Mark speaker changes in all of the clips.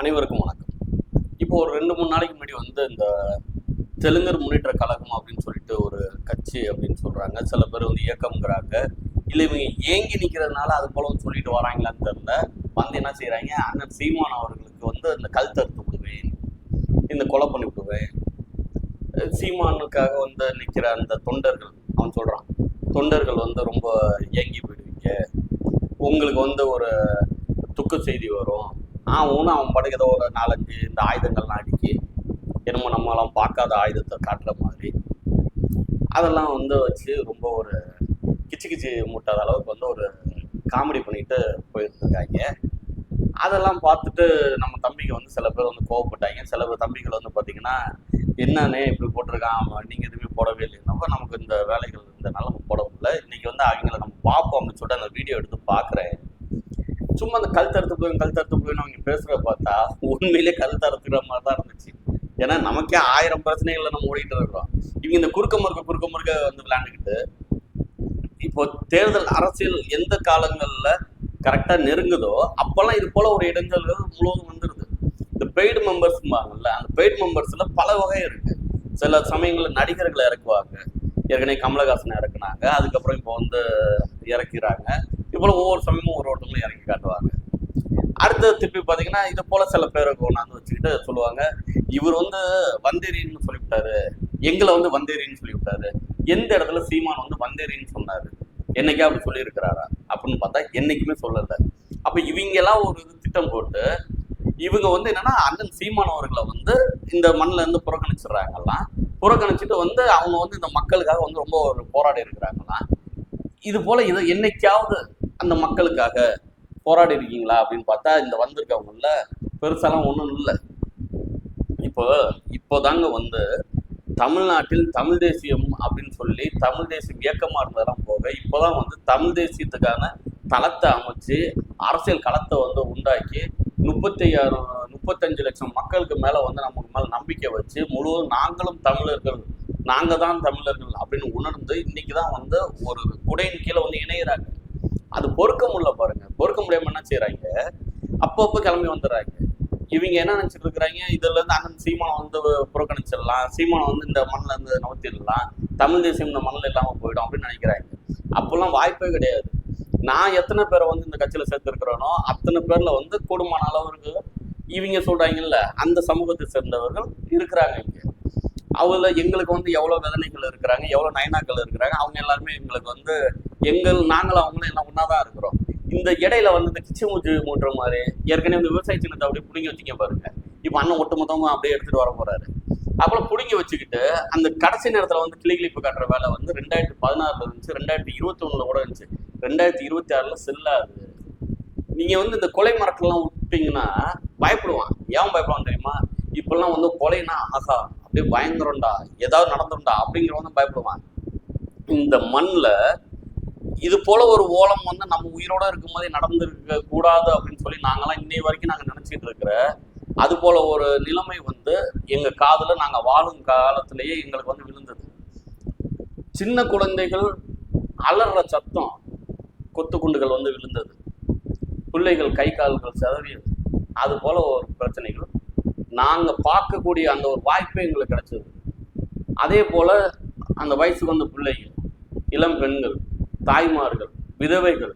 Speaker 1: அனைவருக்கும் வணக்கம். இப்போ ஒரு ரெண்டு மூணு நாளைக்கு முன்னாடி வந்து இந்த தெலுங்கர் முன்னேற்ற கழகம் அப்படின்னு சொல்லிட்டு ஒரு கட்சி அப்படின்னு சொல்றாங்க. சில பேர் வந்து இயக்கம்ங்கிறாங்க. இல்லை இவங்க ஏங்கி நிற்கிறதுனால அது போல வந்து சொல்லிட்டு வராங்களான்னு தெரியல. வந்து என்ன செய்கிறாங்க அண்ணன் சீமான் அவர்களுக்கு வந்து இந்த கல் தடுத்து விடுவேன் இந்த கொலை பண்ணி விடுவேன். சீமானுக்காக வந்து நிற்கிற அந்த தொண்டர்கள் அவன் சொல்கிறான் தொண்டர்கள் வந்து ரொம்ப ஏங்கி போயிடுவீங்க. உங்களுக்கு வந்து ஒரு துக்க செய்தி வரும். அவனும் அவன் படுகிற ஒரு நாலஞ்சு இந்த ஆயுதங்கள்லாம் அடிக்கி என்னமோ நம்மளாம் பார்க்காத ஆயுதத்தை காட்டுற மாதிரி. அதெல்லாம் வந்து வச்சு ரொம்ப ஒரு கிச்சு கிச்சு மூட்டாத அளவுக்கு வந்து ஒரு காமெடி பண்ணிட்டு போயிருந்துருக்காங்க. அதெல்லாம் பார்த்துட்டு நம்ம தம்பிக்கு வந்து சில பேர் வந்து கோவப்பட்டாங்க. சில பேர் தம்பிகள் வந்து பார்த்தீங்கன்னா என்னன்னே இப்படி போட்டிருக்கான்? நீங்கள் எதுவுமே போடவே இல்லைன்னா நமக்கு இந்த வேலைகள் இந்த நிலம போட முடியல. இன்னைக்கு வந்து அவங்கள நம்ம பார்ப்போம் அப்படின்னு சொல்லிட்டு அந்த வீடியோ எடுத்து பார்க்குறேன். சும்மா அந்த கல் தடுத்து போய் கல் தடுத்து போய் அவங்க பேசுகிறத பார்த்தா உண்மையிலே கல் தடுத்துக்கிற மாதிரி தான் இருந்துச்சு. ஏன்னா நமக்கே ஆயிரம் பிரச்சனைகளை நம்ம ஓடிட்டு இருக்கிறோம். இவங்க இந்த குறுக்க முறுக்க குறுக்க முறுக்க வந்து விளையாண்டுக்கிட்டு இப்போ தேர்தல் அரசியல் எந்த காலங்களில் கரெக்டாக நெருங்குதோ அப்போல்லாம் இது போல ஒரு இடங்கள் முழுவதும் வந்துடுது இந்த பெய்டு மெம்பர்ஸ்பாங்கல்ல அந்த பெய்டு மெம்பர்ஸில் பல வகை இருக்கு. சில சமயங்களில் நடிகர்களை இறக்குவாங்க. ஏற்கனவே கமலஹாசன் இறக்குனாங்க. அதுக்கப்புறம் இப்போ வந்து இறக்கிறாங்க. இப்போ ஒவ்வொரு சமயமும் ஒரு ஒருத்தவங்களும் இறங்கி காட்டுவாங்க. அடுத்தது திருப்பி பார்த்தீங்கன்னா இது போல சில பேரை கொண்டாந்து வச்சுக்கிட்டு சொல்லுவாங்க இவர் வந்து வந்தேரின்னு சொல்லிவிட்டாரு. எங்களை வந்து வந்தேரின்னு சொல்லிவிட்டாரு. எந்த இடத்துல சீமான் வந்து வந்தேரின்னு சொன்னாரு? என்னைக்கா அப்படி சொல்லியிருக்கிறாரா? அப்படின்னு பார்த்தா என்னைக்குமே சொல்லல. அப்போ இவங்கெல்லாம் ஒரு இது திட்டம் போட்டு இவங்க வந்து என்னன்னா அண்ணன் சீமான் அவர்களை வந்து இந்த மண்ணில் இருந்து புறக்கணிச்சிடுறாங்கலாம் புறக்கணிச்சிட்டு வந்து அவங்க வந்து இந்த மக்களுக்காக வந்து ரொம்ப ஒரு போராடி இருக்கிறாங்களாம். இது போல இது என்னைக்காவது அந்த மக்களுக்காக போராடி இருக்கீங்களா அப்படின்னு பார்த்தா இந்த வந்திருக்கவங்கள பெருசாலாம் ஒன்றும் இல்லை. இப்போ இப்போதாங்க வந்து தமிழ்நாட்டில் தமிழ் தேசியம் அப்படின்னு சொல்லி தமிழ் தேசியம் இயக்கமாக இருந்ததெல்லாம் போக இப்போதான் வந்து தமிழ் தேசியத்துக்கான தளத்தை அமைச்சு அரசியல் களத்தை வந்து உண்டாக்கி முப்பத்தையாயிரம் முப்பத்தஞ்சு லட்சம் மக்களுக்கு மேலே வந்து நமக்கு மேலே நம்பிக்கை வச்சு முழுவதும் நாங்களும் தமிழர்கள் நாங்கள் தான் தமிழர்கள் அப்படின்னு உணர்ந்து இன்னைக்கு தான் வந்து ஒரு குடையின் கீழே வந்து இணையிறாங்க. அது பொறுக்க முடியல பாருங்க. பொறுக்க முடியாம என்ன செய்யறாங்க அப்பப்போ கிளம்பி வந்துடுறாங்க. இவங்க என்ன நினைச்சிட்டு இருக்கிறாங்க? இதுல இருந்து அண்ணன் சீமானம் வந்து புறக்கணிச்சிடலாம். சீமானம் வந்து இந்த மண்ணில் இருந்து நவத்திடலாம். தமிழ் தேசியம் இந்த மண்ணில் இல்லாமல் போயிடும் அப்படின்னு நினைக்கிறாங்க. அப்போல்லாம் வாய்ப்பே கிடையாது. நான் எத்தனை பேரை வந்து இந்த கட்சியில் சேர்த்திருக்கிறேனோ அத்தனை பேர்ல வந்து கூடுமான அளவுக்கு இவங்க சொல்றாங்கல்ல அந்த சமூகத்தை சேர்ந்தவர்கள் இருக்கிறாங்க இங்க. அவங்கள எங்களுக்கு வந்து எவ்வளவு வேதனைகள் இருக்கிறாங்க எவ்வளோ நயனாக்கள் இருக்கிறாங்க அவங்க எல்லாருமே எங்களுக்கு வந்து எங்கள் நாங்களும் அவங்களும் எல்லாம் ஒன்னாதான் இருக்கிறோம். இந்த இடையில வந்து இந்த கிச்சு மூச்சு மூட்டுற மாதிரி ஏற்கனவே இந்த விவசாய சின்னத்தை அப்படியே பிடுங்கி வச்சுக்க பாருங்க. இப்போ அண்ணன் ஒட்டு அப்படியே எடுத்துட்டு வர போறாரு. அப்புறம் பிடுங்கி வச்சுக்கிட்டு அந்த கடைசி நேரத்துல வந்து கிளி கிளிப்பு காட்டுற வேலை வந்து ரெண்டாயிரத்தி பதினாறுல இருந்துச்சு. ரெண்டாயிரத்தி இருபத்தி ஒண்ணுல கூட இருந்துச்சு. ரெண்டாயிரத்தி இருபத்தி ஆறுல செல்லாது. நீங்க வந்து இந்த கொலை மரத்தெல்லாம் விட்டீங்கன்னா பயப்படுவான். ஏன் பயப்படுவான் தெரியுமா? இப்பெல்லாம் வந்து கொலைனா ஆகா அப்படியே பயங்கரம்டா ஏதாவது நடந்துரும்டா அப்படிங்கிறவன் பயப்படுவான். இந்த மண்ணில் இது போல ஒரு ஓலம் வந்து நம்ம உயிரோட இருக்கும் போதே நடந்திருக்க கூடாது அப்படின்னு சொல்லி நாங்கெல்லாம் இன்னை வரைக்கும் நாங்கள் நினைச்சிட்டு இருக்கிற அது போல ஒரு நிலைமை வந்து எங்க காதில் நாங்க வாழும் காலத்திலேயே எங்களுக்கு வந்து விழுந்தது. சின்ன குழந்தைகள் அலற சத்தம் கொத்து குண்டுகள் வந்து விழுந்தது. பிள்ளைகள் கை கால்கள் சிதறியது. அது போல ஒரு பிரச்சனைகள். நாங்க பார்க்கக்கூடிய அந்த ஒரு வாய்ப்பே எங்களுக்கு கிடைச்சது. அதே போல அந்த வயசுக்கு வந்த பிள்ளைகள் இளம் பெண்கள் தாய்மார்கள் விதவைகள்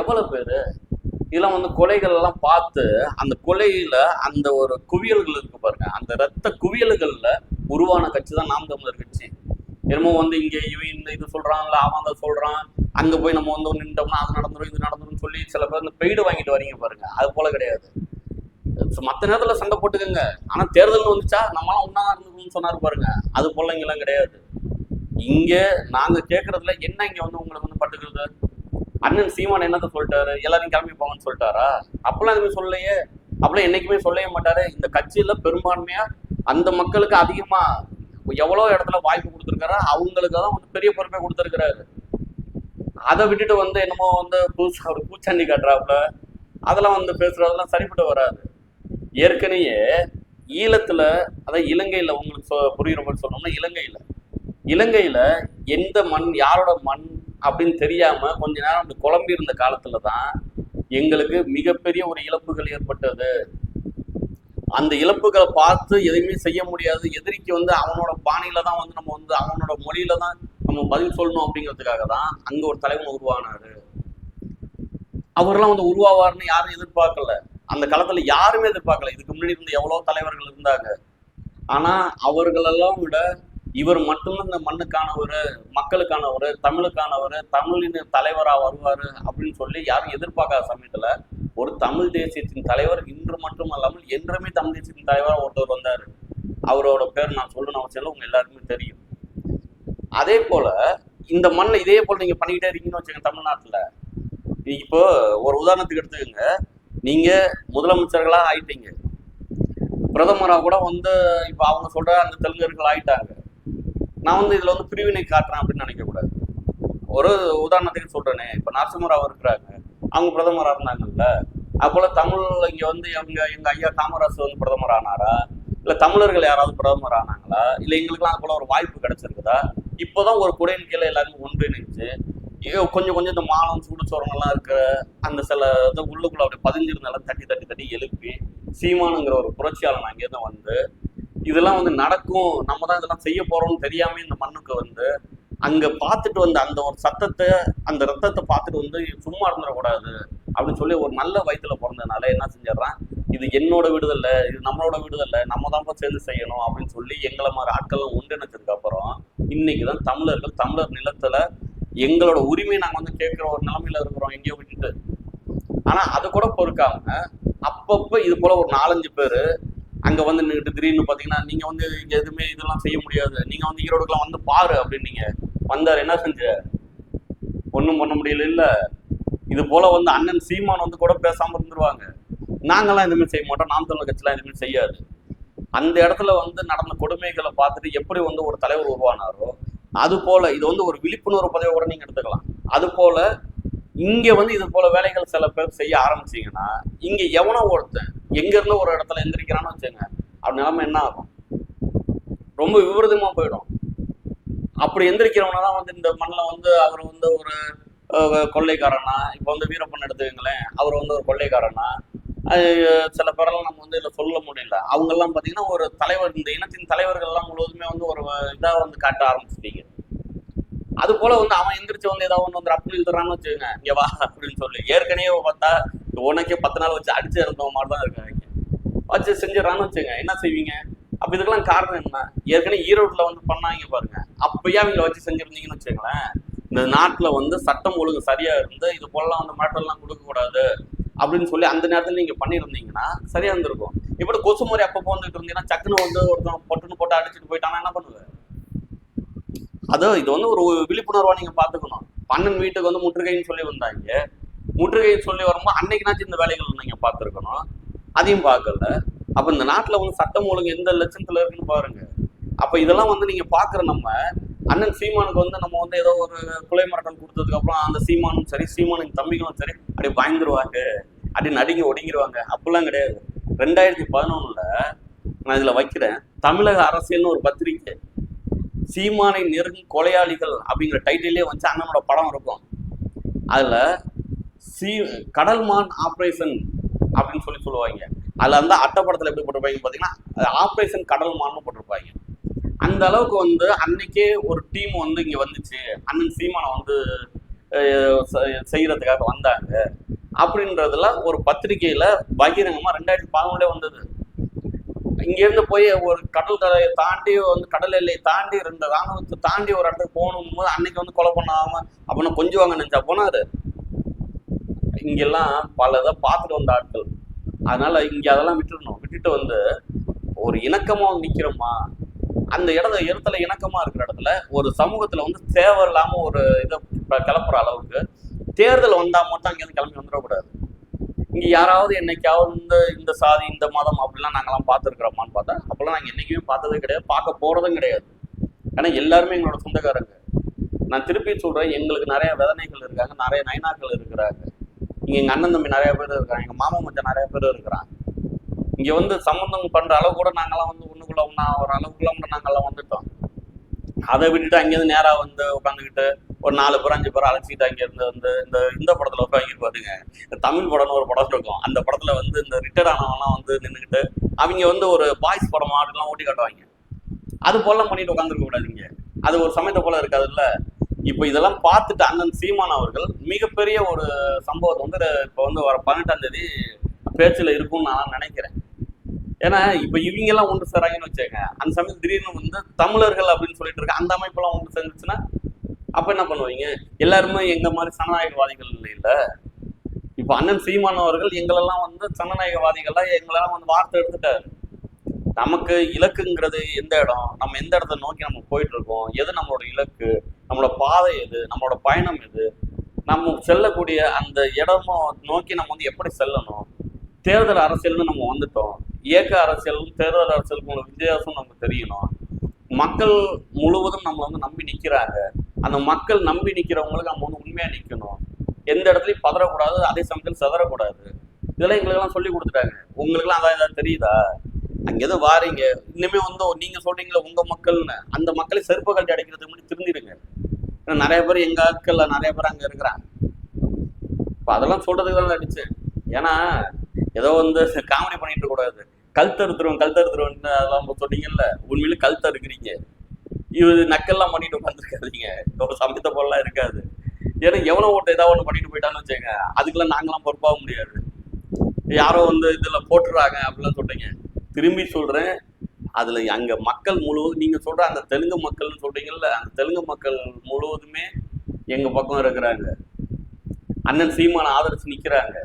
Speaker 1: எவ்வளோ பேர்? இதெல்லாம் வந்து கொலைகள் எல்லாம் பார்த்து அந்த கொலையில் அந்த ஒரு குவியல்கள் இருக்கு பாருங்க. அந்த ரத்த குவியல்களில் உருவான கட்சி தான் நாம் தமிழர் கட்சி. என்னமோ வந்து இங்கே இவன் இந்த இது சொல்றான்ல அவன் அதை சொல்கிறான் அங்கே போய் நம்ம வந்து நின்றோம்னா அது நடந்துடும் இது நடந்துடும் சொல்லி சில பேர் இந்த பெய்டு வாங்கிட்டு வரீங்க பாருங்க. அது போல கிடையாது. மற்ற நேரத்தில் சண்டை போட்டுக்கோங்க. ஆனால் தேர்தல் வந்துச்சா? நம்மளாம் ஒன்றா இருந்துக்கணும்னு சொன்னார் பாருங்க. அது போல இங்கெல்லாம் கிடையாது. இங்க நாங்க கேட்கறதுல என்ன இங்க வந்து உங்களுக்கு வந்து பட்டுக்கிறது அண்ணன் சீமான் என்னத்த சொல்லிட்டாரு? எல்லாரும் கிளம்பி போங்கன்னு சொல்லிட்டாரா? அப்பெல்லாம் எதுவுமே சொல்லலையே. அப்பெல்லாம் என்னைக்குமே சொல்லவே மாட்டாரு. இந்த கட்சியில பெரும்பான்மையா அந்த மக்களுக்கு அதிகமா எவ்வளவு இடத்துல வாய்ப்பு கொடுத்துருக்காரு அவங்களுக்கு தான் வந்து பெரிய பொறுப்பை கொடுத்துருக்கிறாரு. அதை விட்டுட்டு வந்து என்னமோ வந்து புதுசாக ஒரு பூச்சாண்டி காட்டுறாப்புல. அதெல்லாம் வந்து பேசுறதெல்லாம் சரிப்பட்டு வராது. ஏற்கனவே ஈழத்துல அதான் இலங்கையில உங்களுக்கு சொ- புரியுற மாதிரி சொல்லணும்னா இலங்கையில இலங்கையில எந்த மண் யாரோட மண் அப்படின்னு தெரியாம கொஞ்ச நேரம் அந்த குழம்பி இருந்த காலத்துல தான் எங்களுக்கு மிகப்பெரிய ஒரு இழப்புகள் ஏற்பட்டது. அந்த இழப்புகளை பார்த்து எதையுமே செய்ய முடியாது. எதிரிக்கு வந்து அவனோட பாணியில தான் வந்து நம்ம வந்து அவனோட மொழியில தான் நம்ம பதில் சொல்லணும் அப்படிங்கிறதுக்காக தான் அங்க ஒரு தலைவன் உருவானாரு. அவர்லாம் வந்து உருவாவார்னு யாரும் எதிர்பார்க்கல. அந்த காலத்துல யாருமே எதிர்பார்க்கல. இதுக்கு முன்னாடி இருந்த எவ்வளவு தலைவர்கள் இருந்தாங்க. ஆனா அவர்களெல்லாம் விட இவர் மட்டும் இந்த மண்ணுக்கானவர் மக்களுக்கானவர் தமிழுக்கானவர் தமிழின் தலைவராக வருவார் அப்படின்னு சொல்லி யாரும் எதிர்பார்க்காத சமயத்தில் ஒரு தமிழ் தேசியத்தின் தலைவர் இன்று மட்டும் அல்லாமல் என்றுமே தமிழ் தேசியத்தின் தலைவராக ஒருத்தர் வந்தார். அவரோட பேர் நான் சொல்லணும் அவசியம் உங்க எல்லாருக்குமே தெரியும். அதே போல இந்த மண்ணில் இதே போல் நீங்கள் பண்ணிக்கிட்டே இருக்கீங்கன்னு வச்சுங்க தமிழ்நாட்டில். இப்போ ஒரு உதாரணத்துக்கு எடுத்துக்கோங்க. நீங்க முதலமைச்சர்களா ஆயிட்டீங்க. பிரதமராக கூட வந்து இப்போ அவங்க சொல்ற அந்த தெலுங்கர்கள் ஆயிட்டாங்க. நான் வந்து இதுல வந்து பிரிவினை காட்டுறேன் அப்படின்னு நினைக்கக்கூடாது ஒரு உதாரணத்துக்கு சொல்றேனே இப்ப நரசிம்மராவ் இருக்கிறாங்க அவங்க பிரதமரா இருந்தாங்கல்ல? அப்போல தமிழ் இங்க வந்து எங்க எங்கள் ஐயா காமராஜ் வந்து பிரதமர் ஆனாரா? இல்ல தமிழர்கள் யாராவது பிரதமர் ஆனாங்களா? இல்லை எங்களுக்குலாம் அது போல ஒரு வாய்ப்பு கிடைச்சிருக்குதா? இப்போதான் ஒரு குடையின் கீழே எல்லாருமே ஒன்றிணைஞ்சு கொஞ்சம் கொஞ்சம் இந்த மானம் சூடுச்சோரங்கள்லாம் இருக்கிற அந்த சில இது உள்ளுக்குள்ள அப்படி பதிஞ்சிருந்தாலும் தட்டி தட்டி தட்டி எழுப்பி சீமானுங்கிற ஒரு புரட்சியாளன் அங்கேருந்து வந்து இதெல்லாம் வந்து நடக்கும். நம்ம தான் இதெல்லாம் செய்ய போறோம்னு தெரியாம இந்த மண்ணுக்கு வந்து அங்க பார்த்துட்டு வந்த அந்த ஒரு சத்தத்தை அந்த ரத்தத்தை பார்த்துட்டு வந்து சும்மா இருந்துடக்கூடாது அப்படின்னு சொல்லி ஒரு நல்ல வயித்துல பிறந்ததுனால என்ன செஞ்சிடறான்? இது என்னோட விடுதலை இது நம்மளோட விடுதலை நம்ம தான் சேர்ந்து செய்யணும் அப்படின்னு சொல்லி எங்களை மாதிரி ஆட்கள்லாம் ஒன்றிணைச்சதுக்கு அப்புறம் இன்னைக்கு தான் தமிழர்கள் தமிழர் நிலத்துல எங்களோட உரிமையை நாங்க வந்து கேட்கிற ஒரு நிலைமையில இருக்கிறோம் எங்கேயோ விட்டுட்டு. ஆனா அது கூட பொறுக்காம அப்பப்ப இது போல ஒரு நாலஞ்சு பேர் அங்க வந்து நின்றுட்டு திடீர்னு பாத்தீங்கன்னா நீங்க வந்து இங்க எதுவுமே இதெல்லாம் செய்ய முடியாது. நீங்க வந்து ஈரோடுக்குலாம் வந்து பாரு அப்படின்னீங்க வந்தார். என்ன செஞ்ச? ஒன்றும் பண்ண முடியல இல்ல. இது போல வந்து அண்ணன் சீமான் வந்து கூட பேசாம இருந்துருவாங்க. நாங்கெல்லாம் எதுவுமே செய்ய மாட்டோம். நாம் தமிழ் கட்சிலாம் எதுவுமே செய்யாது. அந்த இடத்துல வந்து நடந்த கொடுமைகளை பார்த்துட்டு எப்படி வந்து ஒரு தலைவர் உருவானாரோ அது போல இது வந்து ஒரு விழிப்புணர்வு பதவி கூட நீங்க எடுத்துக்கலாம். அது போல இங்க வந்து இது போல வேலைகள் சில பேர் செய்ய ஆரம்பிச்சீங்கன்னா இங்க எவனோ ஒருத்தன் எங்க இருந்து ஒரு இடத்துல எந்திரிக்கிறான்னு வச்சுங்க அப்படி நிலைமை என்ன ஆகும்? ரொம்ப விபரீதமா போயிடும். அப்படி எந்திரிக்கிறவனா தான் வந்து இந்த மண்ணில் வந்து அவர் வந்து ஒரு கொள்ளைக்காரனா? இப்போ வந்து வீரப்பன் எடுத்துக்கங்களேன். அவர் வந்து ஒரு கொள்ளைக்காரனா? அது சில பேரெல்லாம் நம்ம வந்து இதில் சொல்ல முடியல. அவங்கெல்லாம் பார்த்தீங்கன்னா ஒரு தலைவர் இந்த இனத்தின் தலைவர்கள்லாம் முழுவதுமே வந்து ஒரு இதாக வந்து காட்ட ஆரம்பிச்சிட்டீங்க. அது போல வந்து அவன் எந்திரிச்சு வந்து ஏதாவது ஒன்று வந்து அப்படி எழுதுறான்னு வச்சுக்கோங்க. இங்கே வா அப்படின்னு சொல்லி. ஏற்கனவே பார்த்தா உனக்கே பத்து நாள் வச்சு அடிச்சு இருந்தவங்க மாதிரி தான் இருக்காங்க. வச்சு செஞ்சிடறான்னு வச்சுங்க. என்ன செய்வீங்க? அப்ப இதுக்கெல்லாம் காரணம் என்ன? ஏற்கனவே ஈரோட்டில் வந்து பண்ணாங்க பாருங்க. அப்பயே அவங்கள வச்சு செஞ்சிருந்தீங்கன்னு வச்சுங்களேன் இந்த நாட்டில் வந்து சட்டம் ஒழுங்கு சரியா இருந்து இது போலலாம் வந்து மாற்றம்லாம் கொடுக்கக்கூடாது அப்படின்னு சொல்லி அந்த நேரத்தில் நீங்க பண்ணியிருந்தீங்கன்னா சரியா இருந்திருக்கும். இப்படி கொசு முறை அப்பப்போ வந்துட்டு இருந்தீங்கன்னா சக்குன்னு வந்து ஒருத்தன் பொட்டுன்னு போட்டு அடிச்சுட்டு போயிட்டானா என்ன பண்ணுவேன் அதோ இது வந்து ஒரு விழிப்புணர்வா நீங்க பாத்துக்கணும் பண்ணன் வீட்டுக்கு வந்து முற்றுகைன்னு சொல்லி வந்தாங்க. முற்றுகையை சொல்லி வரும்போது அன்னைக்குனாச்சும் இந்த வேலைகள் நீங்கள் பார்த்துருக்கணும். அதையும் பார்க்கல. அப்போ இந்த நாட்டில் வந்து சட்டம் ஒழுங்கு எந்த லட்சத்தில் இருக்குன்னு பாருங்க. அப்போ இதெல்லாம் வந்து நீங்கள் பார்க்குற நம்ம அண்ணன் சீமானுக்கு வந்து நம்ம வந்து ஏதோ ஒரு குலை மிரட்டல் கொடுத்ததுக்கப்புறம் அந்த சீமானும் சரி சீமானின் தம்பிகளும் சரி அப்படி பயந்துருவாங்க அப்படி நடுங்கி ஒடுங்கிடுவாங்க அப்படிலாம் கிடையாது. ரெண்டாயிரத்தி பதினொன்றில் நான் இதில் வைக்கிறேன். தமிழக அரசியல்னு ஒரு பத்திரிக்கை. சீமானை நெருங்கும் கொலையாளிகள் அப்படிங்கிற டைட்டிலே வந்து அண்ணனோட படம் இருக்கும். அதில் சீ கடல்மான் ஆப்ரேஷன் அப்படின்னு சொல்லி சொல்லுவாங்க. அதில் வந்து அட்டப்படத்தில் எப்படி போட்டிருப்பாங்க பார்த்தீங்கன்னா ஆப்ரேஷன் கடல்மான்னு போட்டிருப்பாங்க. அந்த அளவுக்கு வந்து அன்னைக்கே ஒரு டீம் வந்து இங்கே வந்துச்சு. அண்ணன் சீமானை வந்து செய்கிறதுக்காக வந்தாங்க. அப்படின்றதுல ஒரு பத்திரிகையில் பகிரங்கமாக ரெண்டாயிரத்தி பதினொன்றுல வந்தது. இங்கேருந்து போய் ஒரு கடல் கரையை தாண்டி வந்து கடல் எல்லையை தாண்டி ரெண்டு ராணுவத்தை தாண்டி ஒரு இடத்துக்கு போகணும் போது அன்னைக்கு வந்து கொலை பண்ணாம அப்படின்னா கொஞ்சுவாங்க நினச்சா போனார். இங்கெல்லாம் பல இதை பார்த்துட்டு வந்த ஆட்கள். அதனால இங்கே அதெல்லாம் விட்டுடணும் விட்டுட்டு வந்து ஒரு இணக்கமாக நிற்கிறோமா அந்த இடத்துல இடத்துல இணக்கமாக இருக்கிற இடத்துல ஒரு சமூகத்தில் வந்து தேவையில்லாமல் ஒரு இதை கிளப்புற அளவுக்கு தேர்தல் வந்தால் மட்டும் அங்கேருந்து கிளம்பி வந்துடக்கூடாது. இங்கே யாராவது என்னைக்காவது இந்த இந்த சாதி இந்த மதம் அப்படிலாம் நாங்கெல்லாம் பார்த்துருக்குறோமான்னு பார்த்தா அப்போல்லாம் நாங்கள் என்றைக்குமே பார்த்ததே கிடையாது. பார்க்க போகிறதும் கிடையாது. ஏன்னா எல்லாருமே எங்களோட சொந்தக்காரங்க. நான் திருப்பி சொல்கிறேன் எங்களுக்கு நிறைய விதனைகள் இருக்காங்க நிறைய நயனாக்கள் இருக்கிறாங்க. இங்க எங்க அண்ணன் தம்பி நிறைய பேர் இருக்கிறாங்க. எங்க மாமா மச்சான் நிறைய பேர் இருக்கிறாங்க. இங்க வந்து சம்மந்தம் பண்ற அளவு கூட நாங்கெல்லாம் வந்து ஒண்ணுக்குள்ள ஒன்றா ஒரு அளவுக்குள்ள கூட நாங்கெல்லாம் வந்துட்டோம். அதை விட்டுட்டு அங்கேருந்து நேரா வந்து உட்காந்துக்கிட்டு ஒரு நாலு பேர் அஞ்சு பேர் அழைச்சிட்டு அங்கேருந்து வந்து இந்த இந்த படத்துல உட்காந்து பாருங்க. தமிழ் படம்னு ஒரு படம் இருக்கும். அந்த படத்துல வந்து இந்த ரிட்டையர்ட் ஆனவங்கலாம் வந்து நின்றுக்கிட்டு அவங்க வந்து ஒரு பாய்ஸ் படம் ஆடுலாம் ஓட்டி காட்டுவாங்க. அது போலாம் பண்ணிட்டு உட்காந்துருக்க கூடாதுங்க அது ஒரு சமயத்தை போல இருக்காதுல்ல. இப்போ இதெல்லாம் பார்த்துட்டு அண்ணன் சீமான் அவர்கள் மிகப்பெரிய ஒரு சம்பவத்தை வந்து இப்போ வந்து வர பதினெட்டாம் தேதி பேச்சில் இருக்கும்னு நான் நினைக்கிறேன். ஏன்னா இப்போ இவங்க எல்லாம் ஒன்று சேராங்கன்னு வச்சுக்கோங்க. அந்த சமயம் திடீர்னு வந்து தமிழர்கள் அப்படின்னு சொல்லிட்டு இருக்க அந்த அமைப்பெல்லாம் ஒன்று சேர்ந்துச்சுன்னா அப்ப என்ன பண்ணுவீங்க? எல்லாருமே எங்க மாதிரி சனநாயகவாதிகள் இல்லை? இப்போ அண்ணன் சீமான் அவர்கள் எங்களெல்லாம் வந்து சனநாயகவாதிகளா எங்களெல்லாம் வந்து வார்த்தை எடுத்துட்டாரு. நமக்கு இலக்குங்கிறது எந்த இடம்? நம்ம எந்த இடத்த நோக்கி நம்ம போயிட்டு இருக்கோம்? எது நம்மளோட இலக்கு? நம்மளோட பாதை எது? நம்மளோட பயணம் எது? நம்ம செல்லக்கூடிய அந்த இடமும் நோக்கி நம்ம வந்து எப்படி செல்லணும்? தேர்தல் அரசியல்னு நம்ம வந்துட்டோம். இயக்க அரசியலும் தேர்தல் அரசியலுக்கும் உள்ள வித்தியாசம் நமக்கு தெரியணும். மக்கள் முழுவதும் நம்மளை வந்து நம்பி நிற்கிறாங்க அந்த மக்கள் நம்பி நிற்கிறவங்களுக்கு நம்ம வந்து உண்மையாக நிற்கணும் எந்த இடத்துலையும் பதறக்கூடாது அதே சமயத்தில் செதறக்கூடாது. இதெல்லாம் எங்களுக்கெல்லாம் சொல்லி கொடுத்துட்டாங்க. உங்களுக்குலாம் அதான் ஏதாவது தெரியுதா? அங்கே எதுவும் வாரீங்க. இன்னுமே வந்து நீங்கள் சொல்கிறீங்களே உங்கள் மக்கள்னு. அந்த மக்களை செருப்பு கட்டி அடைக்கிறதுக்கு முன்னாடி திருந்திடுங்க நிறைய பேர் எங்க ஆட்கள்ல நிறைய பேர் அங்க இருக்கிறாங்க. இப்ப அதெல்லாம் சொல்றதுக்கு தான் அடிச்சேன். ஏன்னா ஏதோ வந்து காமெடி பண்ணிட்டு கூடாது. கல் தருத்துருவன் கல் தருத்துருவன் அதெல்லாம் சொன்னீங்கல்ல உண்மையில கல் தருக்கிறீங்க இது நக்கெல்லாம் பண்ணிட்டு உட்காந்துருக்காதீங்க ஒரு சமயத்தை போலாம் இருக்காது. ஏன்னா எவனோ ஓட்டு ஏதாவது ஒன்று பண்ணிட்டு போயிட்டான்னு வச்சுங்க அதுக்கெல்லாம் நாங்களாம் பொறுப்பாக முடியாது. யாரோ வந்து இதில் போட்டுறாங்க அப்படிலாம் சொல்றீங்க. திரும்பி சொல்றேன் அதில் அங்கே மக்கள் முழுவதும் நீங்கள் சொல்கிற அந்த தெலுங்கு மக்கள்னு சொல்கிறீங்கல்ல அந்த தெலுங்கு மக்கள் முழுவதுமே எங்கள் பக்கம் இருக்கிறாங்க. அண்ணன் சீமான ஆதரிச்சு நிற்கிறாங்க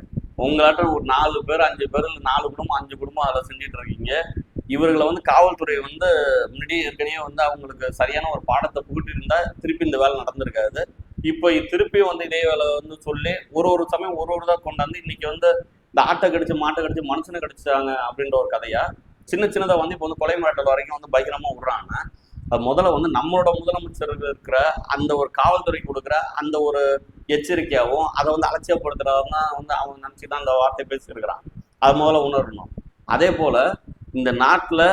Speaker 1: உங்களாட்டம் ஒரு நாலு பேர் அஞ்சு பேர் இல்லை நாலு குடும்பம் அஞ்சு குடும்பம் அதை செஞ்சுட்டு இருக்கீங்க. இவர்களை வந்து காவல்துறை வந்து முன்னாடியே ஏற்கனவே வந்து அவங்களுக்கு சரியான ஒரு பாடத்தை புகிட்டு இருந்தா திருப்பி இந்த வேலை நடந்திருக்காது. இப்போ திருப்பி வந்து இதே வேலை வந்து சொல்லி ஒரு ஒரு சமயம் ஒரு ஒரு தான் கொண்டாந்து இன்னைக்கு வந்து இந்த ஆட்டை கடிச்சு மாட்டை கடிச்சு மனுஷனை கடிச்சாங்க அப்படின்ற ஒரு கதையா? சின்ன சின்னதாக வந்து இப்போ வந்து கொலை மிரட்டல் வரைக்கும் வந்து பகிரமாக விடுறாங்க. அது முதல்ல வந்து நம்மளோட முதலமைச்சர் இருக்கிற அந்த ஒரு காவல்துறை கொடுக்குற அந்த ஒரு எச்சரிக்கையாகவும் அதை வந்து அலட்சியப்படுத்துறதுனா வந்து அவன் நினச்சி தான் அந்த வார்த்தை பேசியிருக்கிறான் அது முதல்ல உணரணும். அதே போல் இந்த நாட்டில்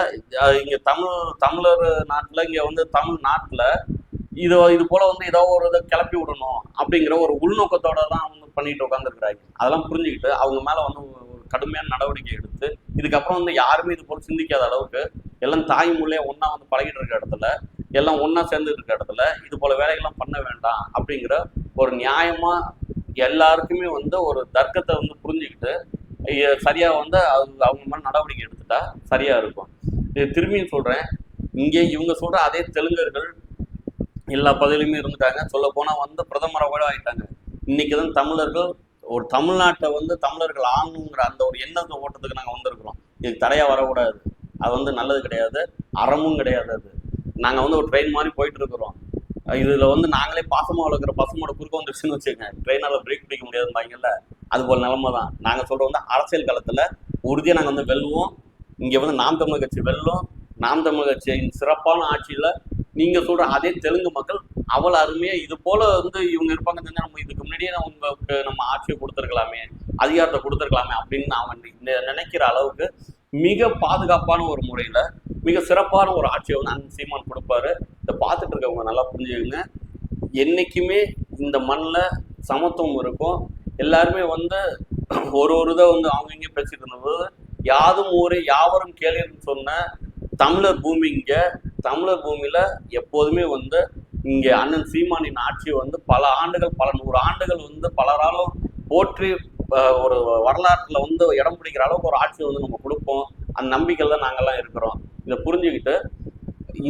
Speaker 1: இங்கே தமிழ் தமிழர் நாட்டில் இங்கே வந்து தமிழ் நாட்டில் இது இது போல வந்து ஏதோ ஒரு இதை கிளப்பி விடணும் அப்படிங்கிற ஒரு உள்நோக்கத்தோட தான் வந்து பண்ணிட்டு உட்காந்துருக்குறாங்க அதெல்லாம் புரிஞ்சுக்கிட்டு அவங்க மேலே வந்து கடுமையான நடவடிக்கை எடுத்து இதுக்கப்புறம் வந்து யாருமே இது போல் சிந்திக்காத அளவுக்கு எல்லாம் தாய்மொழியாக ஒன்றா வந்து பழகிட்டு இருக்க இடத்துல எல்லாம் ஒன்றா சேர்ந்துட்டு இருக்க இடத்துல இது போல் வேலைகள்லாம் பண்ண வேண்டாம் அப்படிங்கிற ஒரு நியாயமாக எல்லாருக்குமே வந்து ஒரு தர்க்கத்தை வந்து புரிஞ்சுக்கிட்டு சரியாக வந்து அவங்க அவங்க மாதிரி நடவடிக்கை எடுத்துட்டா சரியாக இருக்கும். இது திரும்பியும் சொல்கிறேன் இங்கே இவங்க சொல்கிற அதே தெலுங்கர்கள் எல்லா பகுதியிலுமே இருந்துட்டாங்க. சொல்ல போனால் வந்து பிரதமரை கூட ஆகிட்டாங்க இன்னைக்கு தான் தமிழர்கள் ஒரு தமிழ்நாட்டை வந்து தமிழர்கள் ஆகணுங்கிற அந்த ஒரு எண்ணத்தை ஓட்டத்துக்கு நாங்கள் வந்திருக்கிறோம். இதுக்கு தடையா வரக்கூடாது. அது வந்து நல்லது கிடையாது. அறமும் கிடையாது அது. நாங்கள் வந்து ஒரு ட்ரெயின் மாதிரி போயிட்டு இருக்கிறோம். இதுல வந்து நாங்களே பாசமாக வளர்க்குற பசங்களோட குறுக்க வந்துருச்சுன்னு வச்சுக்கோங்க. ட்ரெயினால பிரேக் பிடிக்க முடியாதும்பாங்கல்ல அது போல நிலமை தான். நாங்கள் சொல்றது வந்து அரசியல் காலத்தில் உறுதியாக நாங்கள் வந்து வெல்லுவோம் இங்க வந்து நாம் தமிழ் கட்சி வெல்லும். நாம் தமிழ் கட்சியின் சிறப்பான ஆட்சியில நீங்க சொல்ற அதே தெலுங்கு மக்கள் அவ்வளோ அருமையா இது போல வந்து இவங்க இருப்பாங்க தெரிஞ்சா நம்ம இதுக்கு முன்னாடியே நம்ம உங்களுக்கு நம்ம ஆட்சியை கொடுத்துருக்கலாமே அதிகாரத்தை கொடுத்துருக்கலாமே அப்படின்னு அவன் நினைக்கிற அளவுக்கு மிக பாதுகாப்பான ஒரு முறையில மிக சிறப்பான ஒரு ஆட்சியை வந்து அண்ணன் சீமான் கொடுப்பாரு. இதை பார்த்துட்டு இருக்கவங்க நல்லா புரிஞ்சுக்கங்க. என்னைக்குமே இந்த மண்ணில் சமத்துவம் இருக்கும். எல்லாருமே வந்து ஒரு ஒரு இதை வந்து அவங்க இங்கே பேசிட்டு இருந்தபோது யாதும் ஊரே யாவரும் கேளுன்னு சொன்ன தமிழர் பூமி இங்க தமிழர் பூமியில எப்போதுமே வந்து இங்கே அண்ணன் சீமானின் ஆட்சி வந்து பல ஆண்டுகள் பல நூறு ஆண்டுகள் வந்து பலராலும் போற்றி ஒரு வரலாற்றில் வந்து இடம் பிடிக்கிற அளவுக்கு ஒரு ஆட்சியை வந்து நம்ம கொடுப்போம். அந்த நம்பிக்கையில் தான் நாங்கள்லாம் இருக்கிறோம். இதை புரிஞ்சுக்கிட்டு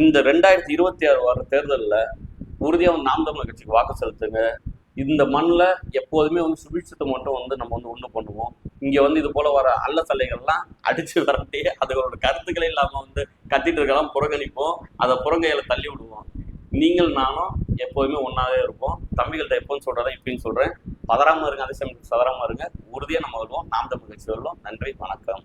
Speaker 1: இந்த ரெண்டாயிரத்தி இருபத்தி ஆறு வர தேர்தலில் உறுதியாக வந்து நாம் தமிழ் கட்சிக்கு வாக்கு செலுத்துங்க. இந்த மண்ணில் எப்போதுமே வந்து சுபிட்சத்தை மட்டும் வந்து நம்ம வந்து ஒன்று பண்ணுவோம். இங்கே வந்து இது போல் வர அல்ல சல்லைகள்லாம் அடித்து விரட்டி அதுகளோட கருத்துக்களே இல்லாமல் வந்து கத்திட்டு இருக்கலாம் புறக்கணிப்போம். அதை புறங்கையில் தள்ளி விடுவோம். நீங்கள் நானும் எப்போதுமே ஒன்றாவே இருப்போம். தம்பிகள்கிட்ட எப்போன்னு சொல்கிறதா இப்படின்னு சொல்கிறேன் பதறாமல் இருங்க அதே சமயம் சதறாமல் இருங்க. உறுதியாக நம்ம வருவோம். நாம் தமிழ் கட்சி வருவோம். நன்றி வணக்கம்.